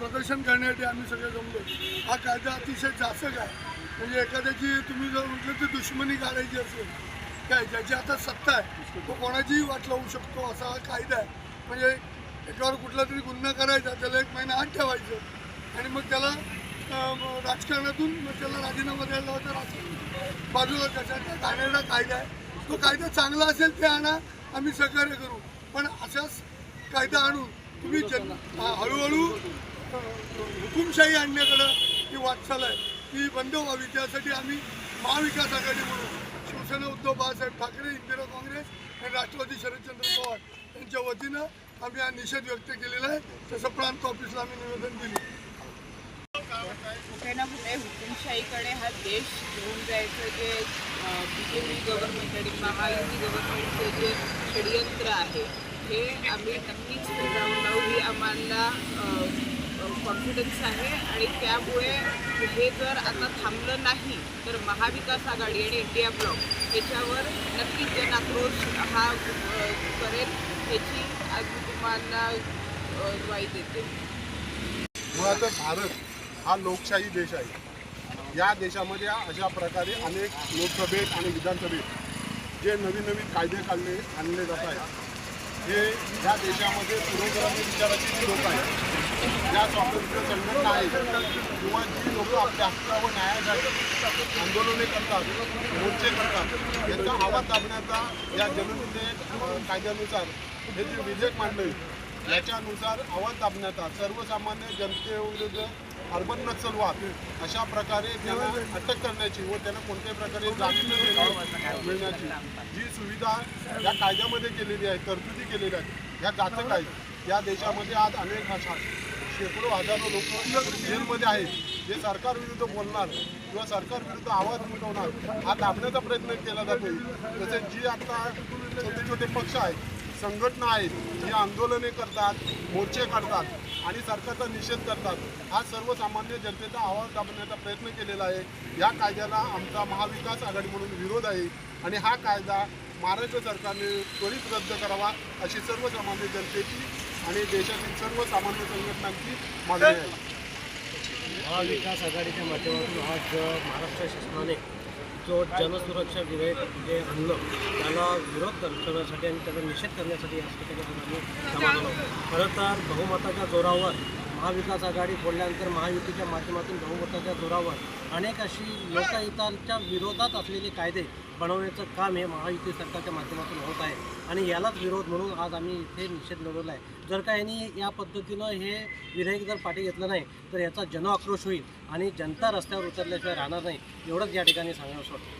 प्रदर्शन करण्यासाठी आम्ही सगळे जमलो. हा कायदा अतिशय जाचक आहे. म्हणजे एखाद्याची तुम्ही जर म्हटलं तर दुश्मनी काढायची असेल काय ज्याची आता सत्ता आहे तो कोणाचीही वाट लावू शकतो असा हा कायदा आहे. म्हणजे एकावर कुठला तरी गुन्हा करायचा त्याला एक महिना आत ठेवायचं आणि मग त्याला राजकारणातून मग त्याला राजीनामा द्यायला होता तर असं बाजूला त्याच्या त्या घाणेरडा कायदा आहे. तो कायदा चांगला असेल ते आणा आम्ही सहकार्य करू. पण अशाच कायदा आणून तुम्ही जन हा, हळूहळू हुकुमशाही आणण्याकडं ही वाटचाल आहे. ती बंद व्हावी. त्यासाठी आम्ही महाविकास आघाडी म्हणून शिवसेना उद्धव बाळासाहेब ठाकरे इंदिरा काँग्रेस आणि राष्ट्रवादी शरदचंद्र पवार यांच्या वतीनं आम्ही हा निषेध व्यक्त केलेला आहे. तसं प्रांत ऑफिसला आम्ही निवेदन दिले. कुठे ना कुठे हुकुमशाहीकडे हा देश घेऊन जायचं जे बी जे पी गव्हर्नमेंट आणि महायुती गव्हर्नमेंटचे जे षडयंत्र आहे हे आम्ही नक्कीच फेटाळून लावू. ही आम्हाला कॉन्फिडन्स आहे आणि त्यामुळे हे जर आता थांबलं नाही तर महाविकास आघाडी आणि इंडिया ब्लॉक याच्यावर नक्कीच जन आक्रोश हा करेल याची आज मी तुम्हाला ग्वाही देते. मुळात भारत हा लोकशाही देश आहे. या देशामध्ये अशा प्रकारे अनेक लोकसभेत आणि विधानसभेत जे नवीन नवीन कायदे काढले आणले जात आहेत हे या देशामध्ये पुरोगामी विचाराची जी लोक आहेत या स्वातंत्र्य संघटना आहेत किंवा जी लोक आपल्या हक्कावर न्यायासाठी आंदोलने करतात मोर्चे करतात यांचा आवाज दाबण्याचा या जनविधेयक कायद्यानुसार हे जे विधेयक मांडले याच्यानुसार आवाज दाबण्याचा सर्वसामान्य जनतेविरुद्ध अर्बन नक्षलवाद अशा प्रकारे त्यांना अटक करण्याची व त्यांना कोणत्याही प्रकारे जामीन मिळण्याची जी सुविधा या कायद्यामध्ये केलेली आहे तरतुदी केलेल्या आहेत ह्या जाचक आहेत या देशामध्ये आज अनेक भाषा शेकडो हजारो लोक जेलमध्ये आहेत. जे सरकारविरुद्ध बोलणार किंवा सरकारविरुद्ध आवाज उठवणार हा दाबण्याचा प्रयत्न केला जातो तसेच जी आता छोटे छोटे पक्ष आहेत संघटना आहेत ही आंदोलने करतात मोर्चे काढतात आणि सरकारचा निषेध करतात हा सर्वसामान्य जनतेचा आवाज दाबण्याचा प्रयत्न केलेला आहे. या कायद्याला आमचा महाविकास आघाडी म्हणून विरोध आहे आणि हा कायदा महाराष्ट्र सरकारने त्वरित रद्द करावा अशी सर्वसामान्य जनतेची आणि देशातील सर्व सामान्य संघटनांची मागणी आहे. महाविकास आघाडीच्या माध्यमातून आज महाराष्ट्र शासनाने जो जनसुरक्षा विधेयक जे आणलं त्याला विरोध करण्यासाठी आणि त्याचा निषेध करण्यासाठी या ठिकाणी आम्ही खरं तर बहुमताच्या जोरावर महाविकास आघाडी फोडल्यानंतर महायुतीच्या माध्यमातून बहुमताच्या जोरावर अनेक अशी लोकहितांच्या विरोधात असलेले कायदे बनवण्याचं काम हे महायुती सरकारच्या माध्यमातून होत आहे. आणि यालाच विरोध म्हणून आज आम्ही इथे निषेध नोंदवला आहे. जर का यांनी या पद्धतीनं हे विधेयक जर पाठी घेतलं नाही तर याचा जनआक्रोश होईल आणि जनता रस्त्यावर उतरल्याशिवाय राहणार नाही एवढंच या ठिकाणी सांगावं वाटतं